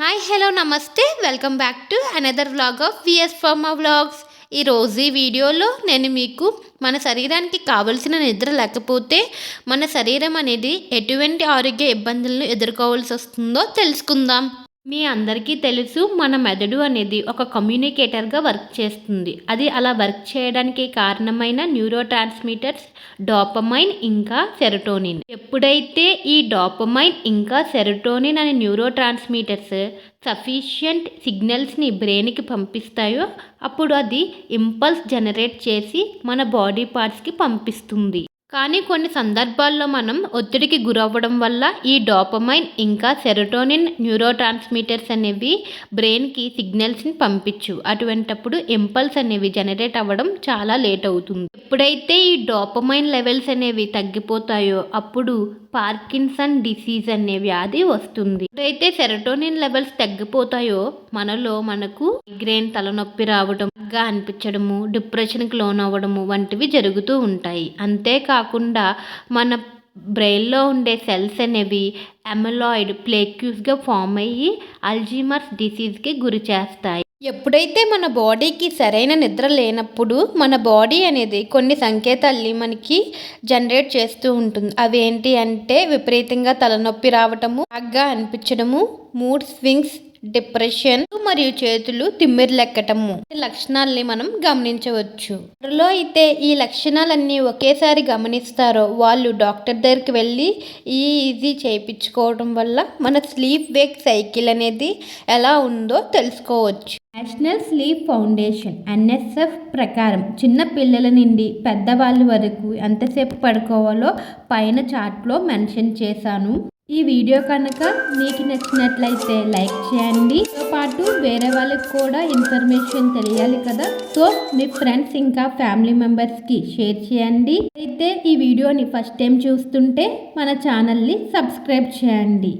Hi hello namaste. Welcome back to another vlog of VS ఫర్మ vlogs ఈరోజు ఈ వీడియోలో నేను మీకు మన శరీరానికి కావలసిన నిద్ర లేకపోతే మన శరీరం అనేది ఎటువంటి ఆరోగ్య ఇబ్బందులను ఎదుర్కోవాల్సి వస్తుందో తెలుసుకుందాం. మీ అందరికీ తెలుసు మన మెదడు అనేది ఒక కమ్యూనికేటర్గా వర్క్ చేస్తుంది. అది అలా వర్క్ చేయడానికి కారణమైన న్యూరో ట్రాన్స్మిటర్స్ డోపమైన్ ఇంకా సెరటోనిన్. ఎప్పుడైతే ఈ డోపమైన్ ఇంకా సెరటోనిన్ అనే న్యూరో ట్రాన్స్మిటర్స్ సఫిషియంట్ సిగ్నల్స్ని బ్రెయిన్కి పంపిస్తాయో అప్పుడు అది ఇంపల్స్ జనరేట్ చేసి మన బాడీ పార్ట్స్కి పంపిస్తుంది. కానీ కొన్ని సందర్భాల్లో మనం ఒత్తిడికి గురవ్వడం వల్ల ఈ డోపమైన్ ఇంకా సెరోటోనిన్ న్యూరో ట్రాన్స్మిటర్స్ అనేవి బ్రెయిన్కి సిగ్నల్స్ని పంపించు. అటువంటప్పుడు ఇంపల్స్ అనేవి జనరేట్ అవ్వడం చాలా లేట్ అవుతుంది. ఎప్పుడైతే ఈ డోపమైన్ లెవెల్స్ అనేవి తగ్గిపోతాయో అప్పుడు పార్కిన్సన్ డిసీజ్ అనే వ్యాధి వస్తుంది. ఎప్పుడైతే సెరటోనిన్ లెవెల్స్ తగ్గిపోతాయో మనలో మనకు మైగ్రేన్ తలనొప్పి రావడం గా అనిపించడము డిప్రెషన్కి లోన్ అవ్వడము వంటివి జరుగుతూ ఉంటాయి. కాకుండా మన బ్రెయిన్లో ఉండే సెల్స్ అనేవి ఎమలాయిడ్ ప్లేక్యూస్గా ఫామ్ అయ్యి అల్జీమర్స్ డిసీజ్కి గురి చేస్తాయి. ఎప్పుడైతే మన బాడీకి సరైన నిద్ర లేనప్పుడు మన బాడీ అనేది కొన్ని సంకేతాల్ని మనకి జనరేట్ చేస్తూ ఉంటుంది. అవి ఏంటి అంటే విపరీతంగా తలనొప్పి రావటము బాగా అనిపించడము మూడ్ స్వింగ్స్ డిప్రెషన్ మరియు చేతులు తిమ్మిర్లెక్కటము లక్షణాలని మనం గమనించవచ్చు. ఎవరిలో అయితే ఈ లక్షణాలన్నీ ఒకేసారి గమనిస్తారో వాళ్ళు డాక్టర్ దగ్గరికి వెళ్ళి ఈ ఈజీ చేయించుకోవడం వల్ల మన స్లీప్ వేక్ సైకిల్ అనేది ఎలా ఉందో తెలుసుకోవచ్చు. నేషనల్ స్లీప్ ఫౌండేషన్ ఎన్ఎస్ఎఫ్ ప్రకారం చిన్న పిల్లల నుండి పెద్దవాళ్ళ వరకు ఎంతసేపు పడుకోవాలో పైన చార్ట్లో మెన్షన్ చేశాను. ఈ వీడియో కనుక మీకు నచ్చినట్లయితే లైక్ చేయండి. తో పాటు వేరే వాళ్ళకి కూడా ఇన్ఫర్మేషన్ తెలియాలి కదా. సో మీ ఫ్రెండ్స్ ఇంకా ఫ్యామిలీ మెంబర్స్కి షేర్ చేయండి. అయితే ఈ వీడియోని ఫస్ట్ టైం చూస్తుంటే మన ఛానల్ని సబ్స్క్రైబ్ చేయండి.